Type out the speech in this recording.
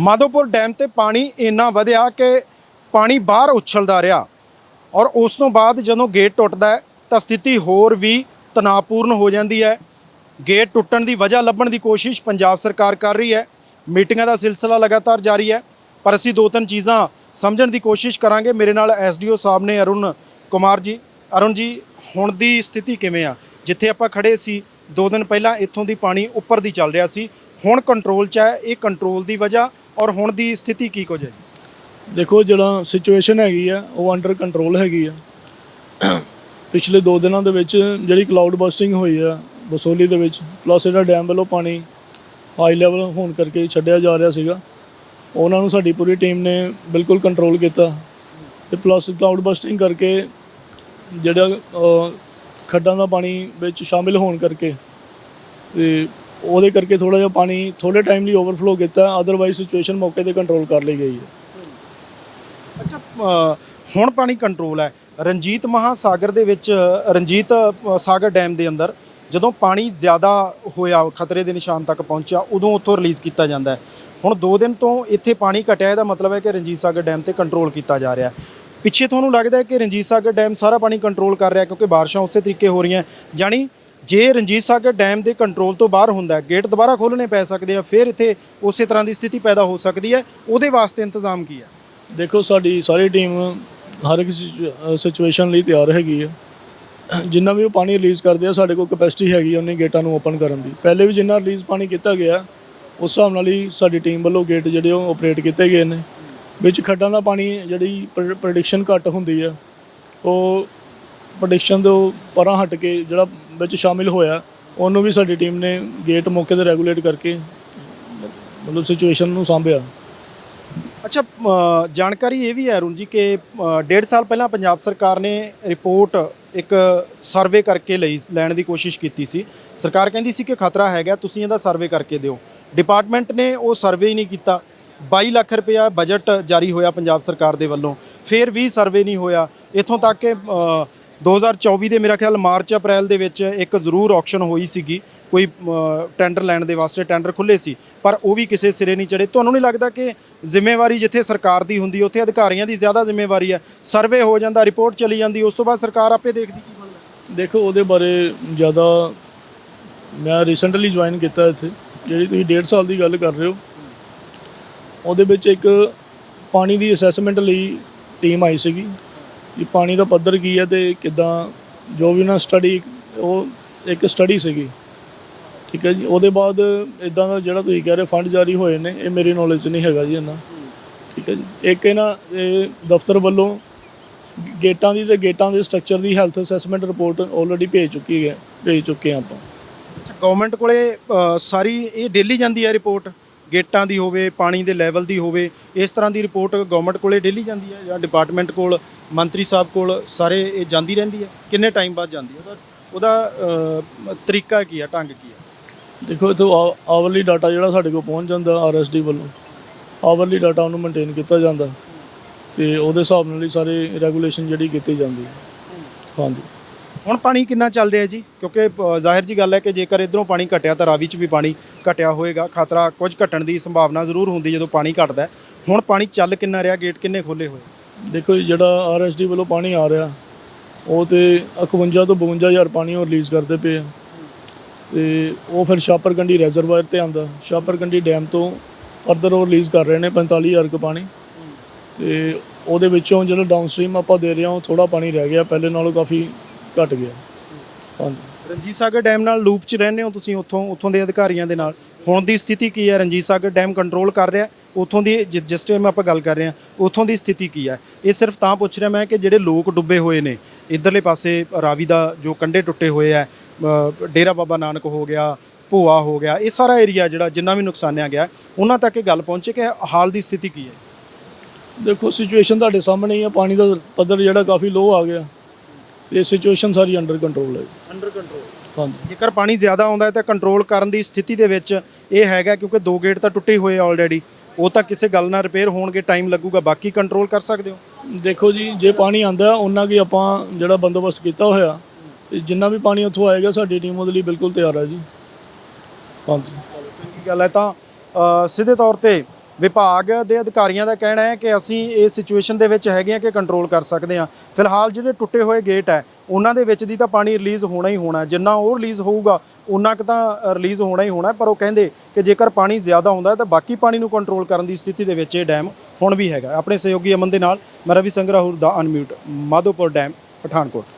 Madhopur dam ਤੇ ਪਾਣੀ ਇੰਨਾ ਵਧਿਆ ਕਿ ਪਾਣੀ ਬਾਹਰ ਉਛਲਦਾ ਰਿਹਾ ਔਰ ਉਸ ਤੋਂ ਬਾਅਦ ਜਦੋਂ ਗੇਟ ਟੁੱਟਦਾ ਹੈ, ਤਾਂ ਸਥਿਤੀ ਹੋਰ ਵੀ ਤਣਾਅਪੂਰਨ ਹੋ ਜਾਂਦੀ ਹੈ। ਗੇਟ ਟੁੱਟਣ ਦੀ ਵਜ੍ਹਾ ਲੱਭਣ ਦੀ ਕੋਸ਼ਿਸ਼ ਪੰਜਾਬ ਸਰਕਾਰ ਕਰ ਰਹੀ ਹੈ। ਮੀਟਿੰਗਾਂ ਦਾ ਸਿਲਸਿਲਾ ਲਗਾਤਾਰ ਜਾਰੀ ਹੈ, ਪਰ ਅਸੀਂ ਦੋ ਤਿੰਨ ਚੀਜ਼ਾਂ ਸਮਝਣ ਦੀ ਕੋਸ਼ਿਸ਼ ਕਰਾਂਗੇ। ਮੇਰੇ ਨਾਲ ਐਸਡੀਓ ਸਾਹਿਬ ਨੇ ਅਰੁਣ ਕੁਮਾਰ ਜੀ। ਅਰੁਣ ਜੀ, ਹੁਣ ਦੀ ਸਥਿਤੀ ਕਿਵੇਂ ਆ? ਜਿੱਥੇ ਆਪਾਂ ਖੜੇ ਸੀ, ਦੋ ਦਿਨ ਪਹਿਲਾਂ ਇੱਥੋਂ ਦੀ ਪਾਣੀ ਉੱਪਰ ਦੀ ਚੱਲ ਰਿਹਾ ਸੀ। ਹੁਣ ਕੰਟਰੋਲ 'ਚ ਹੈ, ਇਹ ਕੰਟਰੋਲ ਦੀ ਵਜ੍ਹਾ ਔਰ ਹੁਣ ਦੀ ਸਥਿਤੀ ਕੀ ਕੁਝ ਹੈ ਦੇਖੋ, ਜਿਹੜਾ ਸਿਚੁਏਸ਼ਨ ਹੈਗੀ ਆ, ਉਹ ਅੰਡਰ ਕੰਟਰੋਲ ਹੈਗੀ ਆ। ਪਿਛਲੇ 2 ਦਿਨਾਂ ਦੇ ਵਿੱਚ ਜਿਹੜੀ ਕਲਾਊਡ ਬਸਟਿੰਗ ਹੋਈ ਆ ਬਸੋਲੀ ਦੇ ਵਿੱਚ ਪਲੱਸ ਜਿਹੜਾ ਡੈਮ ਵੱਲੋਂ ਪਾਣੀ ਹਾਈ ਲੈਵਲ ਹੋਣ ਕਰਕੇ ਛੱਡਿਆ ਜਾ ਰਿਹਾ ਸੀਗਾ। ਉਹਨਾਂ ਨੂੰ ਸਾਡੀ ਪੂਰੀ ਟੀਮ ਨੇ ਬਿਲਕੁਲ ਕੰਟਰੋਲ ਕੀਤਾ। ਤੇ ਪਲੱਸ ਕਲਾਊਡ ਬਸਟਿੰਗ ਕਰਕੇ ਜਿਹੜਾ ਖੱਡਾਂ ਦਾ ਪਾਣੀ ਵਿੱਚ ਸ਼ਾਮਿਲ ਹੋਣ ਕਰਕੇ ਤੇ ਉਹਦੇ ਕਰਕੇ ਥੋੜਾ ਜਿਹਾ ਪਾਣੀ ਥੋੜੇ ਟਾਈਮ ਲਈ ਓਵਰਫਲੋ ਕੀਤਾ ਅਦਰਵਾਈਜ਼ ਸਿਚੁਏਸ਼ਨ ਮੌਕੇ ਤੇ ਕੰਟਰੋਲ ਕਰ ਲਈ ਗਈ ਹੈ। ਅੱਛਾ ਅ, ਹੁਣ ਪਾਣੀ ਕੰਟਰੋਲ ਹੈ। ਰਣਜੀਤ ਮਹਾਸਾਗਰ ਦੇ ਵਿੱਚ ਰਣਜੀਤ ਅ, ਸਾਗਰ ਡੈਮ ਦੇ ਅੰਦਰ ਜਦੋਂ ਪਾਣੀ ਜ਼ਿਆਦਾ ਹੋਇਆ ਖਤਰੇ ਦੇ ਨਿਸ਼ਾਨ ਤੱਕ ਪਹੁੰਚਿਆ ਉਦੋਂ ਉੱਥੋਂ ਰਿਲੀਜ਼ ਕੀਤਾ ਜਾਂਦਾ ਹੈ। ਹੁਣ 2 ਦਿਨ ਤੋਂ ਇੱਥੇ ਪਾਣੀ ਘਟਿਆ ਇਹਦਾ ਮਤਲਬ ਹੈ ਕਿ ਰਣਜੀਤ ਸਾਗਰ ਡੈਮ ਤੇ ਕੰਟਰੋਲ ਕੀਤਾ ਜਾ ਰਿਹਾ ਹੈ। ਪਿੱਛੇ ਤੁਹਾਨੂੰ ਲੱਗਦਾ ਹੈ ਕਿ ਰਣਜੀਤ ਸਾਗਰ ਡੈਮ ਸਾਰਾ ਪਾਣੀ ਕੰਟਰੋਲ ਕਰ ਰਿਹਾ ਕਿਉਂਕਿ ਬਾਰਿਸ਼ਾਂ ਉਸੇ ਤਰੀਕੇ ਹੋ ਰਹੀਆਂ ਜਾਣੀ ਜੇ ਰਣਜੀਤ ਸਾਗਰ ਡੈਮ ਦੇ ਕੰਟਰੋਲ ਤੋਂ ਬਾਹਰ ਹੁੰਦਾ ਗੇਟ ਦੁਬਾਰਾ ਖੋਲ੍ਹਣੇ ਪੈ ਸਕਦੇ ਆ, ਫਿਰ ਇੱਥੇ ਉਸੇ ਤਰ੍ਹਾਂ ਦੀ ਸਥਿਤੀ ਪੈਦਾ ਹੋ ਸਕਦੀ ਹੈ। ਉਹਦੇ ਵਾਸਤੇ ਇੰਤਜ਼ਾਮ ਕੀ ਹੈ? ਦੇਖੋ, ਸਾਡੀ ਸਾਰੀ ਟੀਮ ਹਰ ਇੱਕ ਸਿਚੁਏਸ਼ਨ ਲਈ ਤਿਆਰ ਹੈਗੀ ਹੈ ਜਿੰਨਾ ਵੀ ਉਹ ਪਾਣੀ ਰਿਲੀਜ਼ ਕਰਦੇ ਆ, ਸਾਡੇ ਕੋਲ ਕਪੈਸਿਟੀ ਹੈਗੀ ਆ ਉਹਨੇ ਗੇਟਾਂ ਨੂੰ ਓਪਨ ਕਰਨ ਦੀ। ਪਹਿਲੇ ਵੀ ਜਿੰਨਾ ਰਿਲੀਜ਼ ਪਾਣੀ ਕੀਤਾ ਗਿਆ, ਉਸ ਹਿਸਾਬ ਨਾਲ ਹੀ ਸਾਡੀ ਟੀਮ ਵੱਲੋਂ ਗੇਟ ਜਿਹੜੇ ਉਹ ਆਪਰੇਟ ਕੀਤੇ ਗਏ ਨੇ। ਵਿੱਚ ਖੱਡਾਂ ਦਾ ਪਾਣੀ ਜਿਹੜੀ ਪ੍ਰੈਡਿਕਸ਼ਨ ਘੱਟ ਹੁੰਦੀ ਆ, ਉਹ ਪ੍ਰੈਡਿਕਸ਼ਨ ਤੋਂ ਪਰਾਂ ਹਟ ਕੇ ਜਿਹੜਾ ਵਿੱਚ ਸ਼ਾਮਿਲ ਹੋਇਆ। ਉਹਨੂੰ ਵੀ ਸਾਡੀ ਟੀਮ ਨੇ ਗੇਟ ਮੌਕੇ ਤੇ ਰੈਗੂਲੇਟ ਕਰਕੇ ਮਤਲਬ ਸਿਚੁਏਸ਼ਨ ਨੂੰ ਸੰਭਿਆ। ਅੱਛਾ ਜਾਣਕਾਰੀ ਇਹ ਵੀ ਹੈ ਅਰੁਣ ਜੀ ਕਿ ਅ, ਡੇਢ ਸਾਲ ਪਹਿਲਾਂ ਪੰਜਾਬ ਸਰਕਾਰ ਨੇ ਰਿਪੋਰਟ ਇੱਕ ਸਰਵੇ ਕਰਕੇ ਲਈ ਲੈਣ ਦੀ ਕੋਸ਼ਿਸ਼ ਕੀਤੀ ਸੀ। ਸਰਕਾਰ ਕਹਿੰਦੀ ਸੀ ਕਿ ਖਤਰਾ ਹੈਗਾ ਤੁਸੀਂ ਇਹਦਾ ਸਰਵੇ ਕਰਕੇ ਦਿਓ। ਡਿਪਾਰਟਮੈਂਟ ਨੇ ਉਹ ਸਰਵੇ ਹੀ ਨਹੀਂ ਕੀਤਾ। 22 ਲੱਖ ਰੁਪਇਆ ਬਜਟ ਜਾਰੀ ਹੋਇਆ ਪੰਜਾਬ ਸਰਕਾਰ ਦੇ ਵੱਲੋਂ। ਫਿਰ ਵੀ ਸਰਵੇ ਨਹੀਂ ਹੋਇਆ। ਇੱਥੋਂ ਤੱਕ ਕਿ 2024 ਦੇ ਮੇਰਾ ਖਿਆਲ ਮਾਰਚ ਅਪ੍ਰੈਲ ਦੇ ਵਿੱਚ ਇੱਕ ਜ਼ਰੂਰ ਆਕਸ਼ਨ ਹੋਈ ਸੀਗੀ। ਕੋਈ ਟੈਂਡਰ ਲੈਣ ਦੇ ਵਾਸਤੇ ਟੈਂਡਰ ਖੁੱਲੇ ਸੀ, ਪਰ ਉਹ ਵੀ ਕਿਸੇ ਸਿਰੇ ਨਹੀਂ ਚੜੇ ਤੁਹਾਨੂੰ ਨਹੀਂ ਲੱਗਦਾ ਕਿ ਜ਼ਿੰਮੇਵਾਰੀ ਜਿੱਥੇ ਸਰਕਾਰ ਦੀ ਹੁੰਦੀ ਉੱਥੇ ਅਧਿਕਾਰੀਆਂ ਦੀ ਜ਼ਿਆਦਾ ਜ਼ਿੰਮੇਵਾਰੀ ਹੈ? ਸਰਵੇ ਹੋ ਜਾਂਦਾ ਰਿਪੋਰਟ ਚਲੀ ਜਾਂਦੀ, ਉਸ ਤੋਂ ਬਾਅਦ ਸਰਕਾਰ ਆਪੇ ਦੇਖਦੀ ਕੀ ਬਣਦਾ। ਦੇਖੋ, ਉਹਦੇ ਬਾਰੇ ਜ਼ਿਆਦਾ ਮੈਂ ਰੀਸੈਂਟਲੀ ਜੁਆਇਨ ਕੀਤਾ ਇੱਥੇ, ਜਿਹੜੀ ਤੁਸੀਂ 1.5 ਸਾਲ ਦੀ ਗੱਲ ਕਰ ਰਹੇ ਹੋ। ਉਹਦੇ ਵਿੱਚ ਇੱਕ ਪਾਣੀ ਦੀ ਅਸੈਸਮੈਂਟ ਲਈ ਟੀਮ ਆਈ ਸੀਗੀ। ਕਿ ਪਾਣੀ ਦਾ ਪੱਧਰ ਕੀ ਹੈ ਤੇ ਕਿਦਾਂ ਜੋ ਵੀ ਉਹਨਾਂ ਸਟੱਡੀ ਉਹ ਇੱਕ ਸਟੱਡੀ ਸੀਗੀ। ਠੀਕ ਹੈ ਜੀ? ਉਹਦੇ ਬਾਅਦ ਇਦਾਂ ਦਾ ਜਿਹੜਾ ਤੁਸੀਂ ਕਹਿ ਰਹੇ ਫੰਡ ਜਾਰੀ ਹੋਏ ਨੇ ਇਹ ਮੇਰੀ ਨੌਲੇਜ 'ਚ ਨਹੀਂ ਹੈਗਾ ਜੀ ਇਹਨਾਂ ਠੀਕ ਹੈ ਜੀ? ਇੱਕ ਇਹਨਾਂ ਇਹ ਦਫ਼ਤਰ ਵੱਲੋਂ ਗੇਟਾਂ ਦੀ ਤੇ ਗੇਟਾਂ ਦੇ ਸਟਰਕਚਰ ਦੀ ਹੈਲਥ ਅਸੈਸਮੈਂਟ ਰਿਪੋਰਟ ਆਲਰੇਡੀ ਭੇਜ ਚੁੱਕੀ ਹੈ ਭੇਜ ਚੁੱਕੇ ਹਾਂ ਆਪਾਂ। ਗਵਰਨਮੈਂਟ ਕੋਲੇ ਅ, ਸਾਰੀ ਇਹ ਡੇਲੀ ਜਾਂਦੀ ਹੈ ਰਿਪੋਰਟ ਗੇਟਾਂ ਦੀ ਹੋਵੇ, ਪਾਣੀ ਦੇ ਲੈਵਲ ਦੀ ਹੋਵੇ, ਇਸ ਤਰ੍ਹਾਂ ਦੀ ਰਿਪੋਰਟ ਗਵਰਨਮੈਂਟ ਕੋਲੇ ਡੇਲੀ ਜਾਂਦੀ ਹੈ ਜਾਂ ਡਿਪਾਰਟਮੈਂਟ ਕੋਲ, ਮੰਤਰੀ ਸਾਹਿਬ ਕੋਲ, ਸਾਰੇ ਇਹ ਜਾਂਦੀ ਰਹਿੰਦੀ ਹੈ? ਕਿੰਨੇ ਟਾਈਮ ਬਾਅਦ ਜਾਂਦੀ ਹੈ? ਉਹਦਾ ਉਹਦਾ ਤਰੀਕਾ ਕੀ ਹੈ, ਢੰਗ ਕੀ ਹੈ? ਦੇਖੋ, ਇਥੋਂ ਆਵਰਲੀ ਡਾਟਾ ਜਿਹੜਾ ਸਾਡੇ ਕੋਲ ਪਹੁੰਚ ਜਾਂਦਾ ਆਰਐਸਡੀ ਵੱਲੋਂ, ਆਵਰਲੀ ਡਾਟਾ ਉਹਨੂੰ ਮੇਨਟੇਨ ਕੀਤਾ ਜਾਂਦਾ ਤੇ ਉਹਦੇ ਹਿਸਾਬ ਨਾਲ ਹੀ ਸਾਰੇ ਰੈਗੂਲੇਸ਼ਨ ਜਿਹੜੀ ਕੀਤੀ ਜਾਂਦੀ ਹੈ। ਹਾਂਜੀ। ਹੁਣ ਪਾਣੀ ਕਿੰਨਾ ਚੱਲ ਰਿਹਾ ਜੀ? ਕਿਉਂਕਿ ਅ, ਜ਼ਾਹਿਰ ਜੀ ਗੱਲ ਹੈ ਕਿ ਜੇਕਰ ਇਧਰੋਂ ਪਾਣੀ ਘਟਿਆ ਤਾਂ ਰਾਵੀ 'ਚ ਵੀ ਪਾਣੀ ਘਟਿਆ ਹੋਏਗਾ। ਖਤਰਾ ਕੁਝ ਘਟਣ ਦੀ ਸੰਭਾਵਨਾ ਜ਼ਰੂਰ ਹੁੰਦੀ ਜਦੋਂ ਪਾਣੀ ਘਟਦਾ ਹੈ। ਹੁਣ ਪਾਣੀ ਚੱਲ ਕਿੰਨਾ ਰਿਹਾ? ਗੇਟ ਕਿੰਨੇ ਖੋਲੇ ਹੋਏ? ਦੇਖੋ ਜੀ, ਜਿਹੜਾ ਆਰਐਸਡੀ ਵੱਲੋਂ ਪਾਣੀ ਆ ਰਿਹਾ ਉਹ ਤੇ 51 ਤੋਂ 52000 ਪਾਣੀ ਉਹ ਰਿਲੀਜ਼ ਕਰਦੇ ਪਏ ਆ। ਤੇ ਉਹ ਫਿਰ ਸ਼ਾਪਰਕੰਡੀ ਰੈਜ਼ਰਵਾਇਰ ਤੇ ਆਂਦਾ ਸ਼ਾਪਰਕੰਡੀ ਡੈਮ ਤੋਂ ਫਰਦਰ ਉਹ ਰਿਲੀਜ਼ ਕਰ ਰਹੇ ਨੇ 45000 ਕੁ ਪਾਣੀ। ਤੇ ਉਹਦੇ ਵਿੱਚੋਂ ਜਿਹੜਾ ਡਾਊਨਸਟ੍ਰੀਮ ਆਪਾਂ ਦੇ ਰਹੇ ਹਾਂ ਉਹ ਥੋੜਾ ਪਾਣੀ ਰਹਿ ਗਿਆ। ਪਹਿਲੇ ਨਾਲੋਂ ਕਾਫੀ ਘਟ ਗਿਆ। ਹਾਂਜੀ। ਰਣਜੀਤ ਸਾਗਰ ਡੈਮ ਨਾਲ ਲੂਪ 'ਚ ਰਹਿੰਦੇ ਹੋ ਤੁਸੀਂ? ਉੱਥੋਂ ਉੱਥੋਂ ਦੇ ਅਧਿਕਾਰੀਆਂ ਦੇ ਨਾਲ। ਹੁਣ ਦੀ ਸਥਿਤੀ ਕੀ ਹੈ? ਰਣਜੀਤ ਸਾਗਰ ਡੈਮ ਕੰਟਰੋਲ ਕਰ ਰਿਹਾ। ਉੱਥੋਂ ਦੀ ਜਿ- ਜਿਸ ਟਾਈਮ ਆਪਾਂ ਗੱਲ ਕਰ ਰਹੇ ਹਾਂ ਉੱਥੋਂ ਦੀ ਸਥਿਤੀ ਕੀ ਹੈ? ਇਹ ਸਿਰਫ ਤਾਂ ਪੁੱਛ ਰਿਹਾ ਮੈਂ ਕਿ ਜਿਹੜੇ ਲੋਕ ਡੁੱਬੇ ਹੋਏ ਨੇ ਇਧਰਲੇ ਪਾਸੇ ਰਾਵੀ ਦਾ ਜੋ ਕੰਢੇ ਟੁੱਟੇ ਹੋਏ ਆ ਅ, ਡੇਰਾ ਬਾਬਾ ਨਾਨਕ ਹੋ ਗਿਆ ਭੋਆ ਹੋ ਗਿਆ ਇਹ ਸਾਰਾ ਏਰੀਆ ਜਿਹੜਾ ਜਿੰਨਾ ਵੀ ਨੁਕਸਾਨਿਆ ਗਿਆ ਉਹਨਾਂ ਤੱਕ ਇਹ ਗੱਲ ਪਹੁੰਚੇ ਕਿ ਹਾਲ ਦੀ ਸਥਿਤੀ ਕੀ ਹੈ? ਦੇਖੋ ਸਿਚੁਏਸ਼ਨ ਤੁਹਾਡੇ ਸਾਹਮਣੇ ਹੀ ਆ। ਪਾਣੀ ਦਾ ਪੱਧਰ ਜਿਹੜਾ ਕਾਫੀ ਲੋ ਆ ਗਿਆ। ਤੇ ਸਿਚੁਏਸ਼ਨ ਸਾਰੀ ਅੰਡਰ ਕੰਟਰੋਲ ਹੈ। ਅੰਡਰ ਕੰਟਰੋਲ ਹਾਂਜੀ। ਜੇਕਰ ਪਾਣੀ ਜ਼ਿਆਦਾ ਆਉਂਦਾ ਹੈ ਤਾਂ ਕੰਟਰੋਲ ਕਰਨ ਦੀ ਸਥਿਤੀ ਦੇ ਵਿੱਚ ਇਹ ਹੈਗਾ ਕਿਉਂਕਿ ਦੋ ਗੇਟ ਤਾਂ ਟੁੱਟੇ ਹੋਏ ਆ ਆਲਰੇਡੀ ਉਹ ਤਾਂ ਕਿਸੇ ਗੱਲ ਨਾਲ ਰਿਪੇਅਰ ਹੋਣਗੇ ਟਾਈਮ ਲੱਗੂਗਾ। ਬਾਕੀ ਕੰਟਰੋਲ ਕਰ ਸਕਦੇ ਹੋ? ਦੇਖੋ ਜੀ ਜੇ ਪਾਣੀ ਆਂਦਾ ਉਹਨਾਂ ਕੀ ਆਪਾਂ ਜਿਹੜਾ ਬੰਦੋਬਸਤ ਕੀਤਾ ਹੋਇਆ ਤੇ ਜਿੰਨਾ ਵੀ ਪਾਣੀ ਉੱਥੋਂ ਆਏਗਾ ਸਾਡੀ ਟੀਮ ਉਹਦੇ ਲਈ ਬਿਲਕੁਲ ਤਿਆਰ ਹੈ ਜੀ। ਹਾਂਜੀ। ਚੰਗੀ ਗੱਲ ਹੈ ਤਾਂ ਸਿੱਧੇ ਤੌਰ ਤੇ ਵਿਭਾਗ ਦੇ ਅਧਿਕਾਰੀਆਂ ਦਾ ਕਹਿਣਾ ਹੈ ਕਿ ਅਸੀਂ ਇਸ ਸਿਚੁਏਸ਼ਨ ਦੇ ਵਿੱਚ ਹੈਗੇ ਆ ਕਿ ਕੰਟਰੋਲ ਕਰ ਸਕਦੇ ਹਾਂ। ਫਿਲਹਾਲ ਜਿਹੜੇ ਟੁੱਟੇ ਹੋਏ ਗੇਟ ਹੈ, ਉਹਨਾਂ ਦੇ ਵਿੱਚ ਦੀ ਤਾਂ ਪਾਣੀ ਰਿਲੀਜ਼ ਹੋਣਾ ਹੀ ਹੋਣਾ ਜਿੰਨਾ ਉਹ ਰਿਲੀਜ਼ ਹੋਊਗਾ ਉਨਾ ਕੁ ਤਾਂ ਰਿਲੀਜ਼ ਹੋਣਾ ਹੀ ਹੋਣਾ ਪਰ ਉਹ ਕਹਿੰਦੇ ਕਿ ਜੇਕਰ ਪਾਣੀ ਜ਼ਿਆਦਾ ਹੁੰਦਾ ਤਾਂ ਬਾਕੀ ਪਾਣੀ ਨੂੰ ਕੰਟਰੋਲ ਕਰਨ ਦੀ ਸਥਿਤੀ ਦੇ ਵਿੱਚ ਇਹ ਡੈਮ ਹੁਣ ਵੀ ਹੈਗਾ ਆਪਣੇ ਸਹਿਯੋਗੀ ਅਮਨ ਦੇ ਨਾਲ, ਮੈਂ ਰਵੀ ਸੰਗਰਾਹੁਰ ਦਾ ਅਨਮਿਊਟ ਮਾਧੋਪੁਰ ਡੈਮ ਪਠਾਨਕੋਟ।